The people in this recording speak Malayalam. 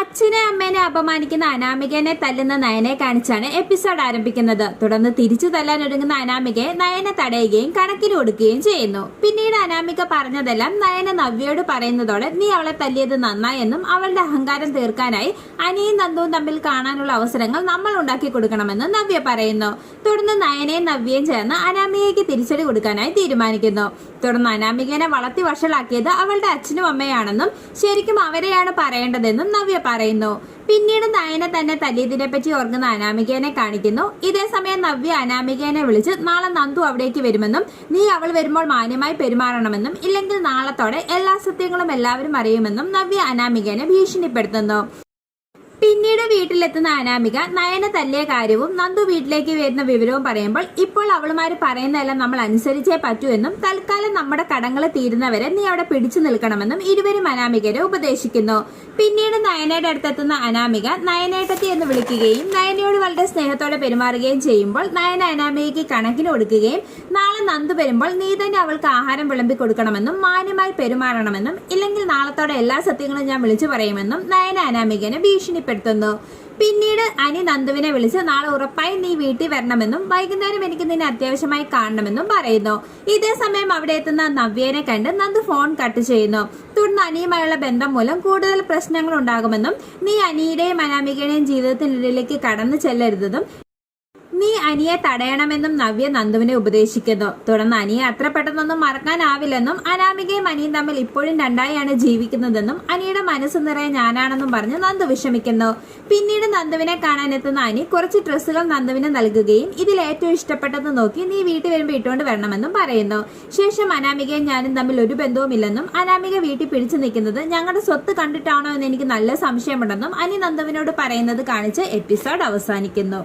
അച്ഛനെ അമ്മേനെ അപമാനിക്കുന്ന അനാമികനെ തല്ലുന്ന നയനെ കാണിച്ചാണ് എപ്പിസോഡ് ആരംഭിക്കുന്നത്. തുടർന്ന് തിരിച്ചു തല്ലാൻ ഒരുങ്ങുന്ന അനാമികയെ നയനെ തടയുകയും കണക്കിന് കൊടുക്കുകയും ചെയ്യുന്നു. പിന്നീട് അനാമിക പറഞ്ഞതെല്ലാം നയന നവ്യയോട് പറയുന്നതോടെ നീ അവളെ തല്ലിയത് നന്നായെന്നും അവളുടെ അഹങ്കാരം തീർക്കാനായി അനിയും നന്ദുവും തമ്മിൽ കാണാനുള്ള അവസരങ്ങൾ നമ്മൾ ഉണ്ടാക്കി കൊടുക്കണമെന്ന് നവ്യ പറയുന്നു. തുടർന്ന് നയനയും നവ്യയും ചേർന്ന് അനാമികയ്ക്ക് തിരിച്ചടി കൊടുക്കാനായി തീരുമാനിക്കുന്നു. തുടർന്ന് അനാമികനെ വളർത്തി വഷളാക്കിയത് അവളുടെ അച്ഛനും അമ്മയാണെന്നും ശരിക്കും അവരെയാണ് പറയേണ്ടതെന്നും നവ്യ പറയുന്നു. പിന്നീട് നയന തന്നെ തല്ലിയതിനെ പറ്റി ഓർക്കുന്ന അനാമികേനെ കാണിക്കുന്നു. ഇതേ സമയം നവ്യ അനാമികേനെ വിളിച്ച് നാളെ നന്ദു അവിടേക്ക് വരുമെന്നും നീ അവൾ വരുമ്പോൾ മാന്യമായി പെരുമാറണമെന്നും ഇല്ലെങ്കിൽ നാളത്തോടെ എല്ലാ സത്യങ്ങളും എല്ലാവരും അറിയുമെന്നും നവ്യ അനാമികേനെ ഭീഷണിപ്പെടുത്തുന്നു. പിന്നീട് വീട്ടിലെത്തുന്ന അനാമിക നയന തല്ലിയ കാര്യവും നന്ദു വീട്ടിലേക്ക് വരുന്ന വിവരവും പറയുമ്പോൾ ഇപ്പോൾ അവളുമാര് പറയുന്നതെല്ലാം നമ്മൾ അനുസരിച്ചേ പറ്റൂ എന്നും തൽക്കാലം നമ്മുടെ കടങ്ങൾ തീരുന്നവരെ നീ അവിടെ പിടിച്ചു നിൽക്കണമെന്നും ഇരുവരും അനാമികരെ ഉപദേശിക്കുന്നു. പിന്നീട് നയനയുടെ അടുത്തെത്തുന്ന അനാമിക നയനേട്ടത്തി എന്ന് വിളിക്കുകയും നയനയോട് വളരെ സ്നേഹത്തോടെ പെരുമാറുകയും ചെയ്യുമ്പോൾ നയന അനാമികയ്ക്ക് കണക്കിന് കൊടുക്കുകയും നാളെ നന്ദു വരുമ്പോൾ നീ തന്നെ അവൾക്ക് ആഹാരം വിളമ്പി കൊടുക്കണമെന്നും മാന്യമായി പെരുമാറണമെന്നും ഇല്ലെങ്കിൽ നാളത്തോടെ എല്ലാ സത്യങ്ങളും ഞാൻ വിളിച്ചു പറയുമെന്നും നയന അനാമികനെ ഭീഷണിപ്പെടുത്തുന്നു പിന്നീട് അനി നന്ദുവിനെ വിളിച്ച് നാളെ ഉറപ്പായി നീ വീട്ടിൽ വരണമെന്നും വൈകുന്നേരം എനിക്ക് നിന്നെ അത്യാവശ്യമായി കാണണമെന്നും പറയുന്നു. ഇതേ സമയം അവിടെ എത്തുന്ന നവ്യനെ കണ്ട് നന്ദു ഫോൺ കട്ട് ചെയ്യുന്നു. തുടർന്ന് അനിയുമായുള്ള ബന്ധം മൂലം കൂടുതൽ പ്രശ്നങ്ങൾ ഉണ്ടാകുമെന്നും നീ അനിയുടെയും അനാമികയുടെയും ജീവിതത്തിനിടയിലേക്ക് കടന്നു ചെല്ലരുതെന്നും നീ അനിയെ തടയണമെന്നും നവ്യ നന്ദുവിനെ ഉപദേശിക്കുന്നു. തുടർന്ന് അനിയെ അത്ര പെട്ടെന്നൊന്നും മറക്കാനാവില്ലെന്നും അനാമികയും അനിയും തമ്മിൽ ഇപ്പോഴും രണ്ടായാണ് ജീവിക്കുന്നതെന്നും അനിയുടെ മനസ്സ് നിറയെ ഞാനാണെന്നും പറഞ്ഞ് നന്ദു വിഷമിക്കുന്നു. പിന്നീട് നന്ദുവിനെ കാണാനെത്തുന്ന അനി കുറച്ച് ഡ്രസ്സുകൾ നന്ദുവിന് നൽകുകയും ഇതിൽ ഏറ്റവും ഇഷ്ടപ്പെട്ടത് നോക്കി നീ വീട്ടിൽ വരുമ്പോൾ ഇട്ടുകൊണ്ട് വരണമെന്നും പറയുന്നു. ശേഷം അനാമികയും ഞാനും തമ്മിൽ ഒരു ബന്ധവുമില്ലെന്നും അനാമിക വീട്ടിൽ പിടിച്ചു നിൽക്കുന്നത് ഞങ്ങളുടെ സ്വത്ത് കണ്ടിട്ടാണോ എന്ന് എനിക്ക് നല്ല സംശയമുണ്ടെന്നും അനി നന്ദുവിനോട് പറയുന്നത് കാണിച്ച് എപ്പിസോഡ് അവസാനിക്കുന്നു.